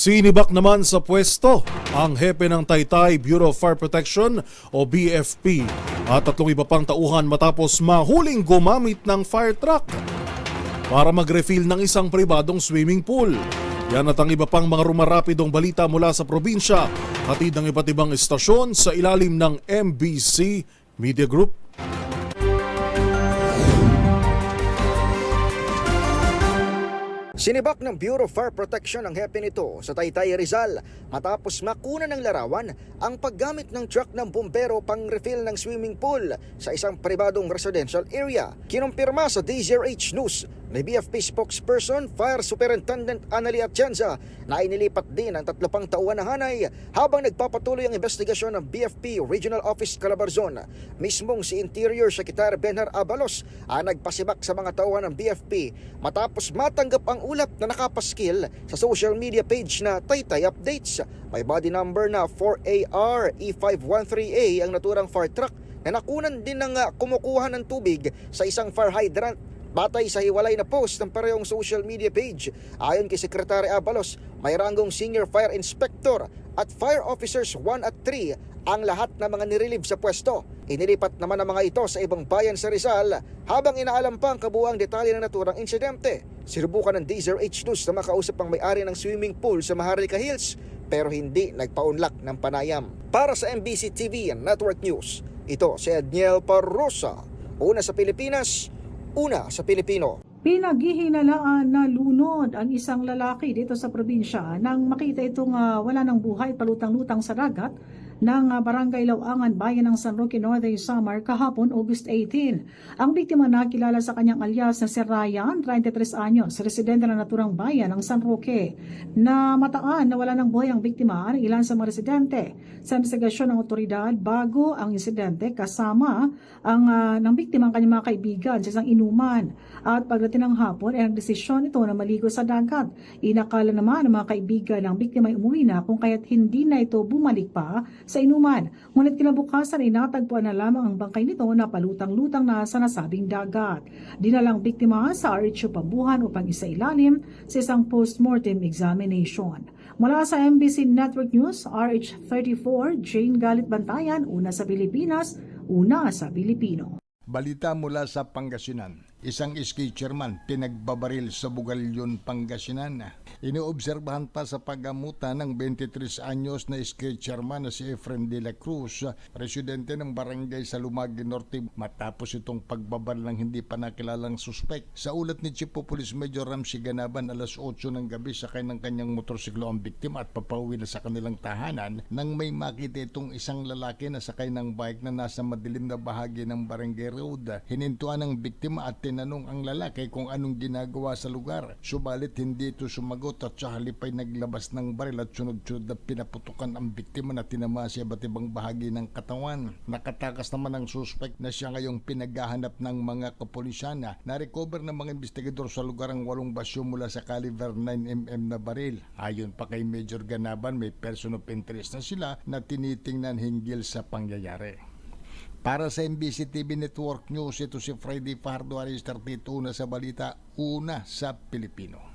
Sinibak naman sa pwesto ang hepe ng Taytay Bureau of Fire Protection o BFP at tatlong iba pang tauhan matapos mahuling gumamit ng fire truck para mag-refill ng isang pribadong swimming pool. Yan at ang iba pang mga rumarapidong balita mula sa probinsya, hatid ng iba't ibang istasyon sa ilalim ng MBC Media Group. Sinibak ng Bureau of Fire Protection ang hepe nito sa Taytay Rizal matapos makuna ng larawan ang paggamit ng truck ng bumbero pang refill ng swimming pool sa isang pribadong residential area. Kinumpirma sa DZRH News ni BFP spokesperson Fire Superintendent Annalie Atienza na inilipat din ang tatlo pang tauhan na hanay habang nagpapatuloy ang investigasyon ng BFP Regional Office Calabarzon. Mismong si Interior Secretary Benhar Abalos ang nagpasibak sa mga tauhan ng BFP matapos matanggap ang ulap na nakapaskil sa social media page na Taytay Updates. May body number na 4AR E513A ang naturang fire truck na nakunan din ng ah, kumukuha ng tubig sa isang fire hydrant Batay sa hiwalay na post ng parehong social media page, ayon kay Secretary Abalos, may ranggong Senior Fire Inspector at Fire Officers 1 at 3 ang lahat ng mga nirelieve sa pwesto. Inilipat naman ang mga ito sa ibang bayan sa Rizal habang inaalam pa ang kabuang detalye ng naturang insidente. Sinubukan ng DZRH News na makausap ang may-ari ng swimming pool sa Maharlika Hills pero hindi nagpaunlak ng panayam. Para sa MBC TV and Network News, ito si Edniel Parrosa, una sa Pilipinas, una sa Pilipino. Pinaghihinalaan na lunod ang isang lalaki dito sa probinsya nang makita itong ah, wala ng buhay palutang-lutang sa dagat ng ah, Barangay Lawangan, Bayan ng San Roque Norte, Samar kahapon August 18. Ang biktima na kilala sa kanyang alias na si Ryan, 33 anyos, residente ng naturang bayan ng San Roque. Na mataan na wala ng buhay ang biktima ng ilan sa mga residente. Sa investigasyon ng otoridad, bago ang insidente kasama ang ah, ng biktima ang kanyang mga kaibigan sa isang inuman. At pagdating ng hapon ay nagdesisyon ito na maligo sa dagat. Inakala naman ng mga kaibigan ng biktima ay umuwi na kung kaya't hindi na ito bumalik pa sa inuman. Ngunit kinabukasan ay natagpuan na lamang ang bangkay nito na palutang-lutang na sa nasabing dagat. Dinalang biktima sa RHU Pabuhan upang isailalim sa isang post-mortem examination. Mula sa MBC Network News, RH34, Jane Galit Bantayan, una sa Pilipinas, una sa Pilipino. Balita mula sa Pangasinan. Isang ski chairman pinagbabaril sa Bugalyon, Pangasinan. Inoobserbahan pa sa paggamutan ng 23 anyos na ski chairman na si Efren de la Cruz, residente ng barangay sa Lumagi Norte matapos itong pagbabaril ng hindi pa nakilalang suspek. Sa ulat ni Chief Police Major Ramsey Ganaban alas 8 ng gabi sakay ng kanyang motorsiklo ang biktima at papauwi na sa kanilang tahanan nang may makita itong isang lalaki na sakay ng bike na nasa madilim na bahagi ng barangay road. Hinintuan ng biktima at tinanong ang lalaki kung anong ginagawa sa lugar. Subalit hindi ito sumagot at sa halip ay naglabas ng baril at sunod-sunod na pinaputukan ang biktima na tinama sa iba't ibang bahagi ng katawan. Nakatakas naman ang suspect na siya ngayong pinaghahanap ng mga kapulisyana. Na-recover ng mga investigador sa lugar ang walong basyo mula sa caliber 9mm na baril. Ayon pa kay Major Ganaban, may person of interest na sila na tinitingnan hinggil sa pangyayari. Para sa MBC TV Network News, ito si Freddy Fardo Aris 32 na sa balita, una sa Pilipino.